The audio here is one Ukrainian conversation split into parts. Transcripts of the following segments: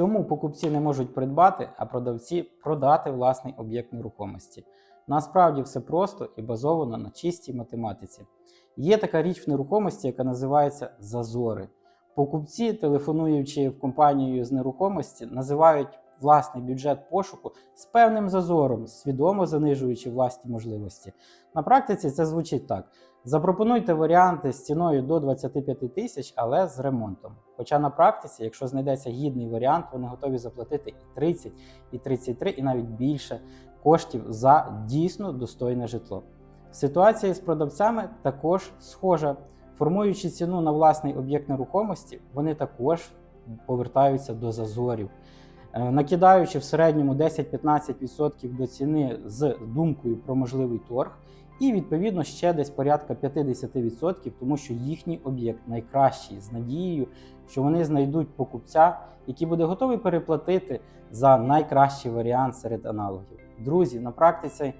Чому покупці не можуть придбати, а продавці продати власний об'єкт нерухомості? Насправді все просто і базовано на чистій математиці. Є така річ в нерухомості, яка називається зазори. Покупці, телефонуючи в компанію з нерухомості, називають власний бюджет пошуку з певним зазором, свідомо занижуючи власні можливості. На практиці це звучить так: запропонуйте варіанти з ціною до 25 тисяч, але з ремонтом. Хоча на практиці, якщо знайдеться гідний варіант, вони готові заплатити і 30, і 33, і навіть більше коштів за дійсно достойне житло. Ситуація з продавцями також схожа. Формуючи ціну на власний об'єкт нерухомості, вони також повертаються до зазорів. Е, Накидаючи в середньому 10-15% до ціни з думкою про можливий торг, і відповідно ще десь порядка 50%, тому що їхній об'єкт найкращий з надією, що вони знайдуть покупця, який буде готовий переплатити за найкращий варіант серед аналогів. Друзі, на практиці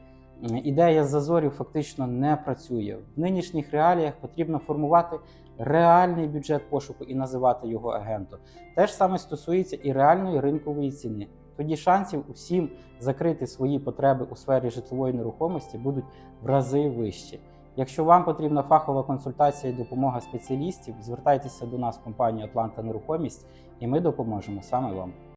ідея зазорів фактично не працює. В нинішніх реаліях потрібно формувати реальний бюджет пошуку і називати його агентом. Те ж саме стосується і реальної ринкової ціни. Тоді шансів усім закрити свої потреби у сфері житлової нерухомості будуть в рази вищі. Якщо вам потрібна фахова консультація і допомога спеціалістів, звертайтеся до нас в компанію Атланта Нерухомість, і ми допоможемо саме вам.